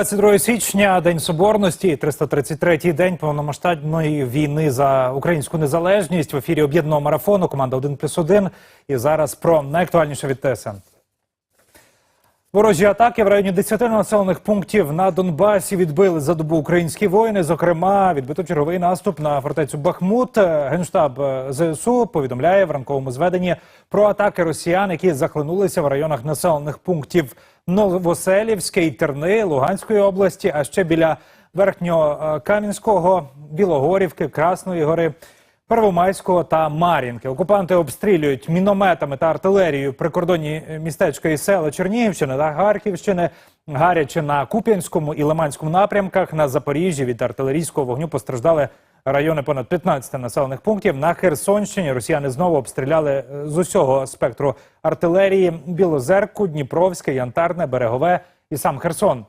22 січня, День Соборності, 333-й день повномасштабної війни за українську незалежність в ефірі об'єднаного марафону. Команда 1 плюс 1. І зараз про найактуальніше від ТСН. Ворожі атаки в районі 10 населених пунктів на Донбасі відбили за добу українські воїни. Зокрема, відбито черговий наступ на фортецю Бахмут. Генштаб е, ЗСУ повідомляє в ранковому зведенні про атаки росіян, які захлинулися в районах населених пунктів Новоселівське і Терни Луганської області, а ще біля Верхньокам'янського, Білогорівки, Красної гори. Первомайського та Мар'їнки. Окупанти обстрілюють мінометами та артилерією прикордонні містечка і села Чернігівщини та Харківщини, гаряче на Куп'янському і Лиманському напрямках. На Запоріжжі від артилерійського вогню постраждали райони понад 15 населених пунктів. На Херсонщині росіяни знову обстріляли е, з усього спектру артилерії Білозерку, Дніпровське, Янтарне, Берегове і сам Херсон.